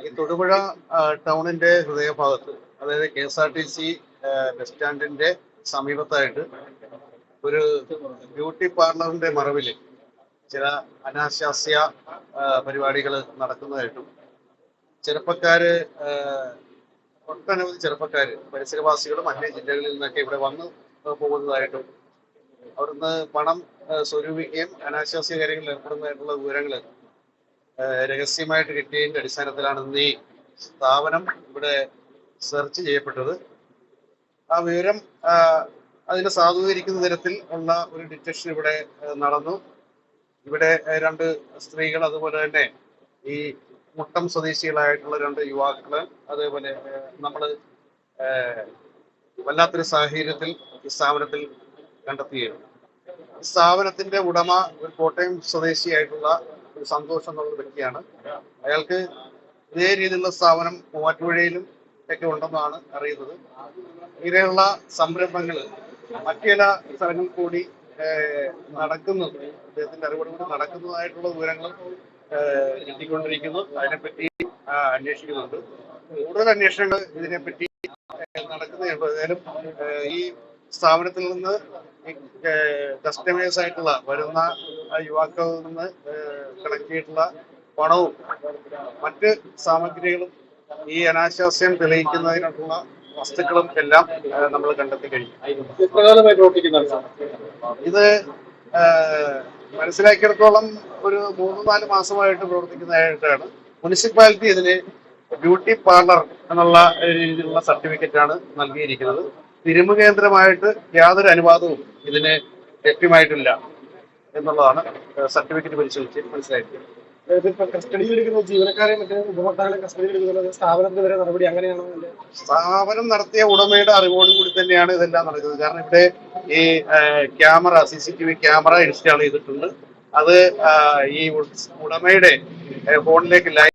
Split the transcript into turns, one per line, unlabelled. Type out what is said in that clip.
ഈ തൊടുപുഴ ടൗണിന്റെ ഹൃദയഭാഗത്ത് അതായത് K S R T C bus സ്റ്റാൻഡിന്റെ സമീപത്തായിട്ട് ഒരു ബ്യൂട്ടി പാർലറിന്റെ മറവിൽ ചില അനാശാസ്യ പരിപാടികൾ നടക്കുന്നതായിട്ടും ചെറുപ്പക്കാര് ഒട്ടനവധി ചെറുപ്പക്കാര് പരിസരവാസികളും അന്യ ജില്ലകളിൽ നിന്നൊക്കെ ഇവിടെ വന്ന് പോകുന്നതായിട്ടും അവിടുന്ന് പണം സ്വരൂപിക്കുകയും അനാശാസ്യ കാര്യങ്ങളിൽ ഏർപ്പെടുന്നതായിട്ടുള്ള വിവരങ്ങൾ രഹസ്യമായിട്ട് കിട്ടിയതിന്റെ അടിസ്ഥാനത്തിലാണ് ഇന്ന് ഈ സ്ഥാപനം ഇവിടെ സെർച്ച് ചെയ്യപ്പെട്ടത്. ആ വിവരം അതിനെ സാധൂകരിക്കുന്ന തരത്തിൽ ഉള്ള ഒരു ഡിറ്റക്ഷൻ ഇവിടെ നടന്നു. ഇവിടെ രണ്ട് സ്ത്രീകൾ അതുപോലെ തന്നെ ഈ മുട്ടം സ്വദേശികളായിട്ടുള്ള രണ്ട് യുവാക്കൾ അതേപോലെ നമ്മൾ വല്ലാത്തൊരു സാഹചര്യത്തിൽ ഈ സ്ഥാപനത്തിൽ കണ്ടെത്തുകയാണ്. ഈ സ്ഥാപനത്തിന്റെ ഉടമ ഒരു കോട്ടയം സ്വദേശിയായിട്ടുള്ള ഒരു സന്തോഷം എന്നുള്ള വ്യക്തിയാണ്. അയാൾക്ക് ഇതേ രീതിയിലുള്ള സ്ഥാപനം മൂവാറ്റുപുഴയിലും ഒക്കെ ഉണ്ടെന്നാണ് അറിയുന്നത്. ഇങ്ങനെയുള്ള സംരംഭങ്ങൾ മറ്റു ചില സ്ഥലങ്ങളിൽ കൂടി നടക്കുന്നത് അദ്ദേഹത്തിന്റെ അറിവോടുകൂടി നടക്കുന്നതായിട്ടുള്ള വിവരങ്ങൾ കിട്ടിക്കൊണ്ടിരിക്കുന്നു. അതിനെപ്പറ്റി അന്വേഷിക്കുന്നുണ്ട്. കൂടുതൽ അന്വേഷണങ്ങൾ ഇതിനെപ്പറ്റി നടക്കുന്ന ഏതായാലും ഈ സ്ഥാപനത്തിൽ നിന്ന് കസ്റ്റമേഴ്സ് ആയിട്ടുള്ള വരുന്ന യുവാക്കളിൽ നിന്ന് കളക്ട് ചെയ്തിട്ടുള്ള പണവും മറ്റ് സാമഗ്രികളും ഈ അനാശാസ്യം തെളിയിക്കുന്നതിനുള്ള വസ്തുക്കളും എല്ലാം നമ്മൾ കണ്ടെത്തി കഴിഞ്ഞു. ഇത് മനസ്സിലാക്കിയിടത്തോളം ഒരു മൂന്ന് നാല് മാസമായിട്ട് പ്രവർത്തിക്കുന്നതായിട്ടാണ് മുനിസിപ്പാലിറ്റി ഇതിന് ബ്യൂട്ടി പാർലർ എന്നുള്ള രീതിയിലുള്ള സർട്ടിഫിക്കറ്റാണ് ആണ് നൽകിയിരിക്കുന്നത്. തിരുമു കേന്ദ്രമായിട്ട് യാതൊരു അനുവാദവും ഇതിന് ലഭ്യമായിട്ടില്ല എന്നുള്ളതാണ് സർട്ടിഫിക്കറ്റ് പരിശോധിച്ച്
മനസ്സിലായിട്ട് ജീവനക്കാരെ മറ്റേ ഉപഭോക്താക്കളെ നടപടി അങ്ങനെയാണോ?
സ്ഥാപനം നടത്തിയ ഉടമയുടെ അറിവോട് കൂടി തന്നെയാണ് ഇതെല്ലാം നടക്കുന്നത്. കാരണം ഇവിടെ ഈ camera C C T V camera install ചെയ്തിട്ടുണ്ട്. അത് ഈ ഉടമയുടെ ഫോണിലേക്ക് ലൈവ്